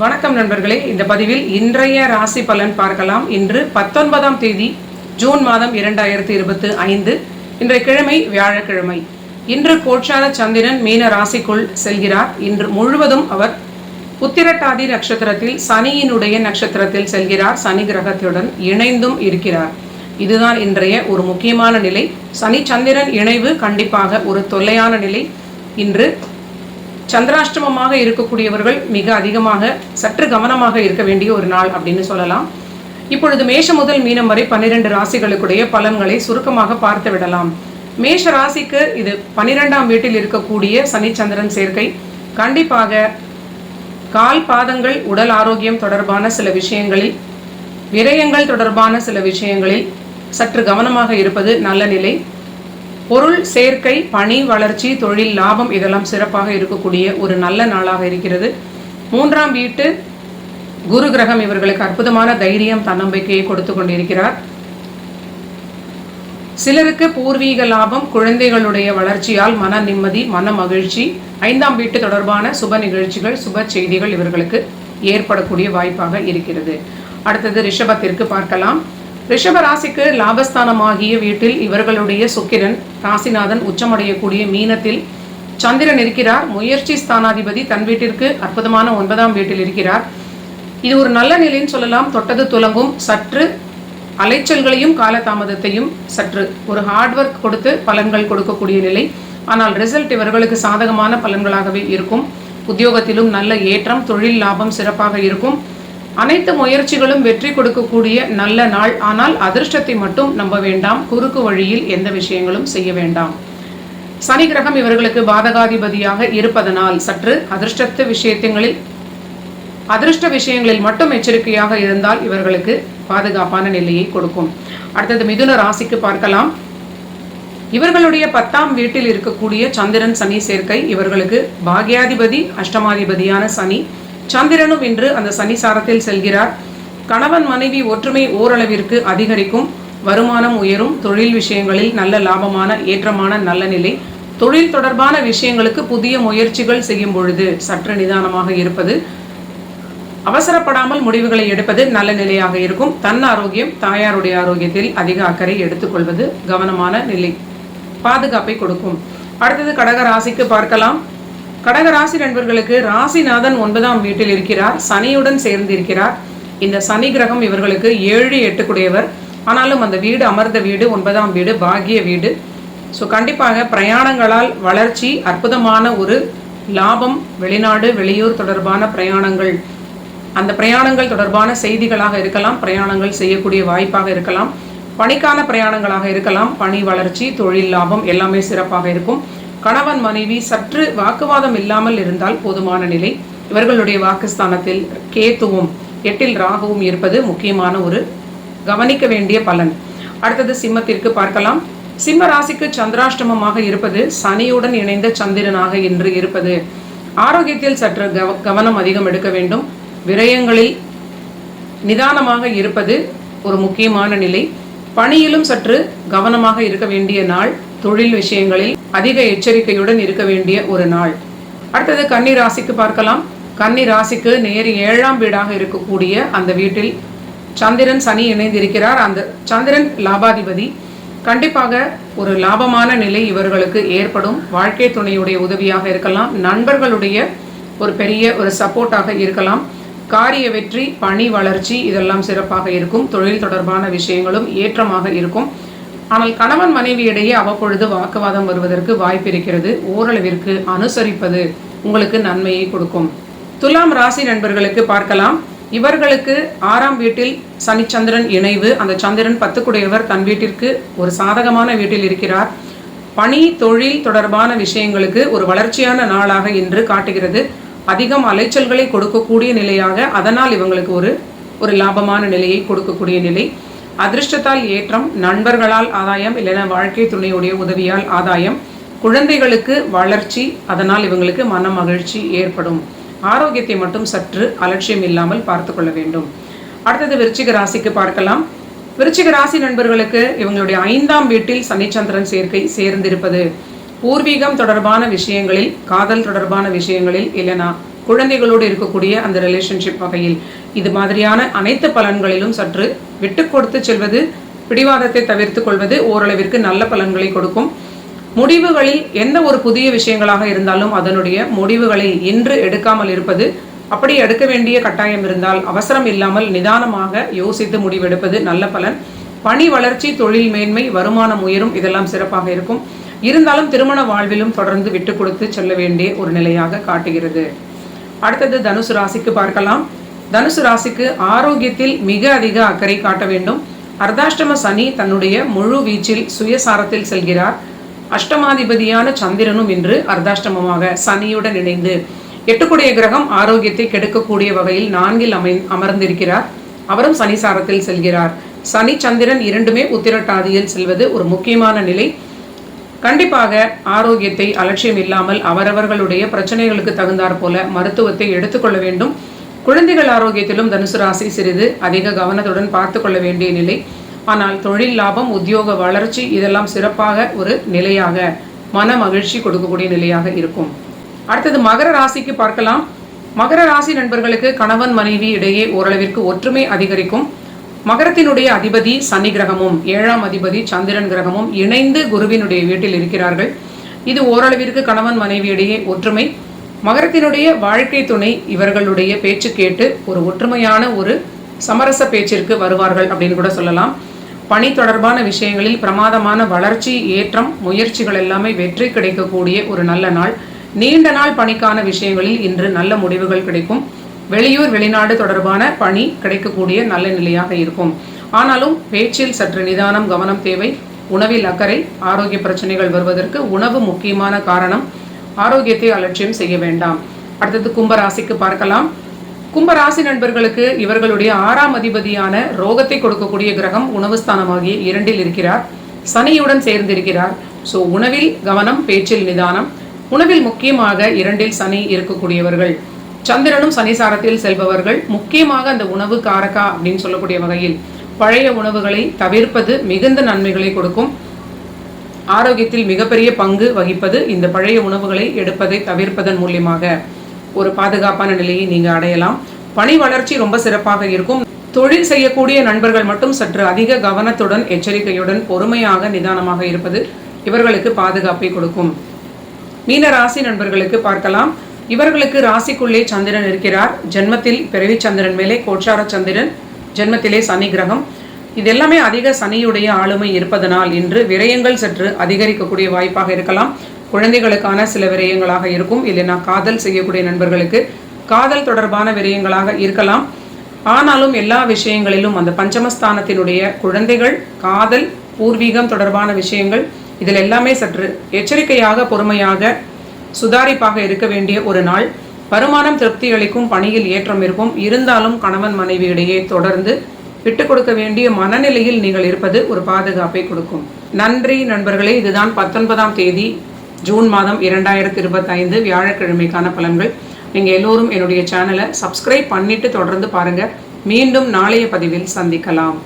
வணக்கம் நண்பர்களே. இந்த பதிவில் இன்றைய ராசி பலன் பார்க்கலாம். இன்று பத்தொன்பதாம் தேதி ஜூன் மாதம் இரண்டாயிரத்தி இருபத்தி ஐந்து இன்றைய கிழமை வியாழக்கிழமை. இன்று கோட்சார சந்திரன் மீன ராசிக்குள் செல்கிறார். இன்று முழுவதும் அவர் உத்திரட்டாதி நட்சத்திரத்தில் சனியினுடைய நட்சத்திரத்தில் செல்கிறார். சனி கிரகத்துடன் இணைந்தும் இருக்கிறார். இதுதான் இன்றைய ஒரு முக்கியமான நிலை. சனி சந்திரன் இணைவு கண்டிப்பாக ஒரு தொல்லையான நிலை. இன்று சந்திராஷ்டமமாக இருக்கக்கூடியவர்கள் மிக அதிகமாக சற்று கவனமாக இருக்க வேண்டிய ஒரு நாள் அப்படின்னு சொல்லலாம். இப்பொழுது மேஷம் முதல் மீனம் வரை பன்னிரண்டு ராசிகளுக்குடைய பலன்களை சுருக்கமாக பார்த்து விடலாம். மேஷ ராசிக்கு இது பன்னிரெண்டாம் வீட்டில் இருக்கக்கூடிய சனிச்சந்திரன் சேர்க்கை. கண்டிப்பாக கால் பாதங்கள் உடல் ஆரோக்கியம் தொடர்பான சில விஷயங்களில் விரயங்கள் தொடர்பான சில விஷயங்களில் சற்று கவனமாக இருப்பது நல்ல நிலை. பொருள் சேர்க்கை பணி வளர்ச்சி தொழில் லாபம் இதெல்லாம் சிறப்பாக இருக்கக்கூடிய ஒரு நல்ல நாளாக இருக்கிறது. மூன்றாம் வீட்டு குரு கிரகம் இவர்களுக்கு அற்புதமான தைரியம் தன்னம்பிக்கையை கொடுத்து கொண்டிருக்கிறார். சிலருக்கு பூர்வீக லாபம் குழந்தைகளுடைய வளர்ச்சியால் மன நிம்மதி மன மகிழ்ச்சி ஐந்தாம் வீட்டு தொடர்பான சுப நிகழ்ச்சிகள் சுப செய்திகள் இவர்களுக்கு ஏற்படக்கூடிய வாய்ப்பாக இருக்கிறது. அடுத்தது ரிஷபத்திற்கு பார்க்கலாம். ரிஷபராசிக்கு லாபஸ்தானமாகிய வீட்டில் இவர்களுடைய சுக்கிரன் ராசிநாதன் உச்சமடையக்கூடிய மீனத்தில் சந்திரன் இருக்கிறார். முயற்சி ஸ்தானாதிபதி தன் வீட்டிற்கு அற்புதமான ஒன்பதாம் வீட்டில் இருக்கிறார். இது ஒரு நல்ல நிலைன்னு சொல்லலாம். தொட்டது துலங்கும். சற்று அலைச்சல்களையும் காலதாமதத்தையும் சற்று ஒரு ஹார்ட் ஒர்க் கொடுத்து பலன்கள் கொடுக்கக்கூடிய நிலை. ஆனால் ரிசல்ட் இவர்களுக்கு சாதகமான பலன்களாகவே இருக்கும். உத்தியோகத்திலும் நல்ல ஏற்றம் தொழில் லாபம் சிறப்பாக இருக்கும். அனைத்து முயற்சிகளும் வெற்றி கொடுக்கக்கூடிய நல்ல நாள். ஆனால் அதிர்ஷ்டத்தை மட்டும் நம்ப வேண்டாம். குறுக்கு வழியில் எந்த விஷயங்களும் செய்ய வேண்டாம். சனி கிரகம் இவர்களுக்கு பாதகாதிபதியாக இருப்பதனால் சற்று அதிர்ஷ்டத்து விஷயத்தங்களில் அதிர்ஷ்ட விஷயங்களில் மட்டும் எச்சரிக்கையாக இருந்தால் இவர்களுக்கு பாதுகாப்பான நிலையை கொடுக்கும். அடுத்தது மிதுன ராசிக்கு பார்க்கலாம். இவர்களுடைய பத்தாம் வீட்டில் இருக்கக்கூடிய சந்திரன் சனி சேர்க்கை இவர்களுக்கு பாக்யாதிபதி அஷ்டமாதிபதியான சனி சந்திரனும் இன்று அந்த சனி சாரத்தில் செல்கிறார். கணவன் மனைவி ஒற்றுமை ஓரளவிற்கு அதிகரிக்கும். வருமானம் உயரும். தொழில் விஷயங்களில் நல்ல லாபமான ஏற்றமான நல்ல நிலை. தொழில் தொடர்பான விஷயங்களுக்கு புதிய முயற்சிகள் செய்யும் பொழுது சற்று நிதானமாக இருப்பது அவசரப்படாமல் முடிவுகளை எடுப்பது நல்ல நிலையாக இருக்கும். தன் ஆரோக்கியம் தாயாருடைய ஆரோக்கியத்தில் அதிக அக்கறை எடுத்துக்கொள்வது கவனமான நிலை பாதுகாப்பை கொடுக்கும். அடுத்தது கடக ராசிக்கு பார்க்கலாம். கடக ராசி நண்பர்களுக்கு ராசிநாதன் ஒன்பதாம் வீட்டில் இருக்கிறார். சனியுடன் சேர்ந்து இருக்கிறார் இந்த சனி கிரகம் இவர்களுக்கு ஏழு எட்டுக்குடையவர். ஆனாலும் அந்த வீடு அமர்ந்த வீடு ஒன்பதாம் வீடு பாகிய வீடு. ஸோ கண்டிப்பாக பிரயாணங்களால் வளர்ச்சி அற்புதமான ஒரு லாபம் வெளிநாடு வெளியூர் தொடர்பான பிரயாணங்கள். அந்த பிரயாணங்கள் தொடர்பான செய்திகளாக இருக்கலாம் பிரயாணங்கள் செய்யக்கூடிய வாய்ப்பாக இருக்கலாம். பணிக்கான பிரயாணங்களாக இருக்கலாம். பணி வளர்ச்சி தொழில் லாபம் எல்லாமே சிறப்பாக இருக்கும். கணவன் மனைவி சற்று வாக்குவாதம் இல்லாமல் இருந்தால் போதுமான நிலை. இவர்களுடைய வாக்குஸ்தானத்தில் கேத்துவும் எட்டில் ராகுவும் இருப்பது முக்கியமான ஒரு கவனிக்க வேண்டிய பலன். அடுத்தது சிம்மத்திற்கு பார்க்கலாம். சிம்ம ராசிக்கு சந்திராஷ்டமமாக இருப்பது சனியுடன் இணைந்த சந்திரனாக இன்று இருப்பது. ஆரோக்கியத்தில் சற்று கவ கவனம் அதிகம் எடுக்க வேண்டும். விரயங்களில் நிதானமாக இருப்பது ஒரு முக்கியமான நிலை. பணியிலும் சற்று கவனமாக இருக்க வேண்டிய நாள். தொழில் விஷயங்களில் அதிக எச்சரிக்கையுடன் இருக்க வேண்டிய ஒரு நாள். அடுத்தது கன்னி ராசிக்கு பார்க்கலாம். கன்னி ராசிக்கு நேர் ஏழாம் வீடாக இருக்கக்கூடிய அந்த வீட்டில் சந்திரன் சனி இணைந்திருக்கிறார். அந்த சந்திரன் லாபாதிபதி. கண்டிப்பாக ஒரு லாபமான நிலை இவர்களுக்கு ஏற்படும். வாழ்க்கை துணையுடைய உதவியாக இருக்கலாம். நண்பர்களுடைய ஒரு பெரிய ஒரு சப்போர்ட்டாக இருக்கலாம். காரிய வெற்றி பணி வளர்ச்சி இதெல்லாம் சிறப்பாக இருக்கும். தொழில் தொடர்பான விஷயங்களும் ஏற்றமாக இருக்கும். ஆனால் கணவன் மனைவியிடையே அவ்வப்பொழுது வாக்குவாதம் வருவதற்கு வாய்ப்பு இருக்கிறது ஓரளவிற்கு அனுசரிப்பது உங்களுக்கு நன்மையை கொடுக்கும். துலாம் ராசி நண்பர்களுக்கு பார்க்கலாம். இவர்களுக்கு ஆறாம் வீட்டில் சனிச்சந்திரன் இணைவு. அந்த சந்திரன் பத்துக்குடையவர். தன் வீட்டிற்கு ஒரு சாதகமான வீட்டில் இருக்கிறார். பணி தொழில் தொடர்பான விஷயங்களுக்கு ஒரு வளர்ச்சியான நாளாக இன்று காட்டுகிறது. அதிகம் அலைச்சல்களை கொடுக்கக்கூடிய நிலையாக அதனால் இவங்களுக்கு ஒரு ஒரு லாபமான நிலையை கொடுக்கக்கூடிய நிலை. அதிர்ஷ்டத்தால் ஏற்றம் நண்பர்களால் ஆதாயம் இல்லைன்னா வாழ்க்கை துணையுடைய உதவியால் ஆதாயம். குழந்தைகளுக்கு வளர்ச்சி அதனால் இவங்களுக்கு மன மகிழ்ச்சி ஏற்படும். ஆரோக்கியத்தை மட்டும் சற்று அலட்சியம் இல்லாமல் பார்த்து கொள்ள வேண்டும். அடுத்தது விருச்சிக ராசிக்கு பார்க்கலாம். விருச்சிக ராசி நண்பர்களுக்கு இவங்களுடைய ஐந்தாம் வீட்டில் சனிச்சந்திரன் சேர்க்கை சேர்ந்திருப்பது. பூர்வீகம் தொடர்பான விஷயங்களில் காதல் தொடர்பான விஷயங்களில் இல்லைனா குழந்தைகளோடு இருக்கக்கூடிய அந்த ரிலேஷன்ஷிப் வகையில். இது மாதிரியான அனைத்து பலன்களிலும் சற்று விட்டு கொடுத்து செல்வது பிடிவாதத்தை தவிர்த்து கொள்வது ஓரளவிற்கு நல்ல பலன்களை கொடுக்கும். முடிவுகளில் எந்த ஒரு புதிய விஷயங்களாக இருந்தாலும் அதனுடைய முடிவுகளை இன்று எடுக்காமல் இருப்பது அப்படி எடுக்க வேண்டிய கட்டாயம் இருந்தால் அவசரம் இல்லாமல் நிதானமாக யோசித்து முடிவெடுப்பது நல்ல பலன். பணி வளர்ச்சி தொழில் மேன்மை வருமானம் உயரும் இதெல்லாம் சிறப்பாக இருக்கும். இருந்தாலும் திருமண வாழ்விலும் தொடர்ந்து விட்டு கொடுத்து செல்ல வேண்டிய ஒரு நிலையாக காட்டுகிறது. அடுத்தது தனுசு ராசிக்கு பார்க்கலாம். தனுசு ராசிக்கு ஆரோக்கியத்தில் மிக அதிக அக்கறை காட்ட வேண்டும். அர்த்தாஷ்டம சனி தன்னுடைய முழு வீச்சில் சுயசாரத்தில் செல்கிறார். அஷ்டமாதிபதியான சந்திரனும் இன்று அர்த்தாஷ்டமமாக சனியுடன் இணைந்து எட்டுக்குடைய கிரகம் ஆரோக்கியத்தை கெடுக்கக்கூடிய வகையில் நான்கில் அமை அமர்ந்திருக்கிறார். அவரும் சனிசாரத்தில் செல்கிறார். சனி சந்திரன் இரண்டுமே உத்திரட்டாதியில் செல்வது ஒரு முக்கியமான நிலை. கண்டிப்பாக ஆரோக்கியத்தை அலட்சியம் இல்லாமல் அவரவர்களுடைய பிரச்சனைகளுக்கு தகுந்தாற் போல மருத்துவத்தை எடுத்துக்கொள்ள வேண்டும். குழந்தைகள் ஆரோக்கியத்திலும் தனுசு ராசி சிறிது அதிக கவனத்துடன் பார்த்து கொள்ள வேண்டிய நிலை. ஆனால் தொழில் லாபம் உத்தியோக வளர்ச்சி இதெல்லாம் சிறப்பாக ஒரு நிலையாக மன மகிழ்ச்சி கொடுக்கக்கூடிய நிலையாக இருக்கும். அடுத்தது மகர ராசிக்கு பார்க்கலாம். மகர ராசி நண்பர்களுக்கு கணவன் மனைவி இடையே ஓரளவிற்கு ஒற்றுமை அதிகரிக்கும். மகரத்தினுடைய அதிபதி சனி கிரகமும் ஏழாம் அதிபதி சந்திரன் கிரகமும் இணைந்து குருவினுடைய வீட்டில் இருக்கிறார்கள். இது ஓரளவிற்கு கணவன் மனைவியிடையே ஒற்றுமை. மகரத்தினுடைய வாழ்க்கை துணை இவர்களுடைய பேச்சு கேட்டு ஒரு ஒற்றுமையான ஒரு சமரச பேச்சிற்கு வருவார்கள் அப்படின்னு கூட சொல்லலாம். பணி தொடர்பான விஷயங்களில் பிரமாதமான வளர்ச்சி ஏற்றம் முயற்சிகள் எல்லாமே வெற்றி கிடைக்கக்கூடிய ஒரு நல்ல நாள். நீண்ட நாள் பணிக்கான விஷயங்களில் இன்று நல்ல முடிவுகள் கிடைக்கும். வெளியூர் வெளிநாடு தொடர்பான பணி கிடைக்கக்கூடிய நல்ல நிலையாக இருக்கும். ஆனாலும் பேச்சில் சற்று நிதானம் கவனம் தேவை. உணவில் அக்கறை ஆரோக்கிய பிரச்சனைகள் வருவதற்கு உணவு முக்கியமான காரணம். ஆரோக்கியத்தை அலட்சியம் செய்ய வேண்டாம். அடுத்தது கும்பராசிக்கு பார்க்கலாம். கும்பராசி நண்பர்களுக்கு இவர்களுடைய ஆறாம் அதிபதியான ரோகத்தை கொடுக்கக்கூடிய கிரகம் உணவு ஸ்தானமாகிய இரண்டில் இருக்கிறார். சனியுடன் சேர்ந்திருக்கிறார். ஸோ உணவில் கவனம் பேச்சில் நிதானம். உணவில் முக்கியமாக இரண்டில் சனி இருக்கக்கூடியவர்கள். சந்திரனும் சனிசாரத்தில் செல்பவர்கள் முக்கியமாக அந்த உணவு காரக்கா அப்படின்னு சொல்லக்கூடிய வகையில் பழைய உணவுகளை தவிர்ப்பது மிகுந்த நன்மைகளை கொடுக்கும். ஆரோக்கியத்தில் மிகப்பெரிய பங்கு வகிப்பது இந்த பழைய உணவுகளை எடுப்பதை தவிர்ப்பதன் மூலியமாக. ஒரு பாதுகாப்பான நிலையை நீங்க அடையலாம். பணி வளர்ச்சி ரொம்ப சிறப்பாக இருக்கும். தொழில் செய்யக்கூடிய நண்பர்கள் மட்டும் சற்று அதிக கவனத்துடன் எச்சரிக்கையுடன் பொறுமையாக நிதானமாக இருப்பது இவர்களுக்கு பாதுகாப்பை கொடுக்கும். மீன ராசி நண்பர்களுக்கு பார்க்கலாம். இவர்களுக்கு ராசிக்குள்ளே சந்திரன் இருக்கிறார். ஜென்மத்தில் பிறவி சந்திரன் மேலே கோச்சார சந்திரன் ஜென்மத்திலே சனி கிரகம். இது எல்லாமே அதிக சனியுடைய ஆளுமை இருப்பதனால் இன்று விரயங்கள் சற்று அதிகரிக்கக்கூடிய வாய்ப்பாக இருக்கலாம். குழந்தைகளுக்கான சில விரயங்களாக இருக்கும். இல்லைன்னா காதல் செய்யக்கூடிய நண்பர்களுக்கு காதல் தொடர்பான விரயங்களாக இருக்கலாம். ஆனாலும் எல்லா விஷயங்களிலும் அந்த பஞ்சமஸ்தானத்தினுடைய குழந்தைகள் காதல் பூர்வீகம் தொடர்பான விஷயங்கள் இதில் எல்லாமே சற்று எச்சரிக்கையாக பொறுமையாக சுதாரிப்பாக இருக்க வேண்டிய ஒரு நாள். வருமானம் திருப்தி அளிக்கும் பணியில் ஏற்றம் இருக்கும். இருந்தாலும் கணவன் மனைவி இடையே தொடர்ந்து விட்டு கொடுக்க வேண்டிய மனநிலையில் நீங்கள் இருப்பது ஒரு பாதுகாப்பை கொடுக்கும். நன்றி நண்பர்களே இதுதான் பத்தொன்பதாம் தேதி ஜூன் மாதம் இரண்டாயிரத்தி இருபத்தைந்து வியாழக்கிழமைக்கான பலன்கள். நீங்கள் எல்லோரும் என்னுடைய சேனலை சப்ஸ்கிரைப் பண்ணிட்டு தொடர்ந்து பாருங்கள் மீண்டும் நாளைய பதிவில் சந்திக்கலாம்.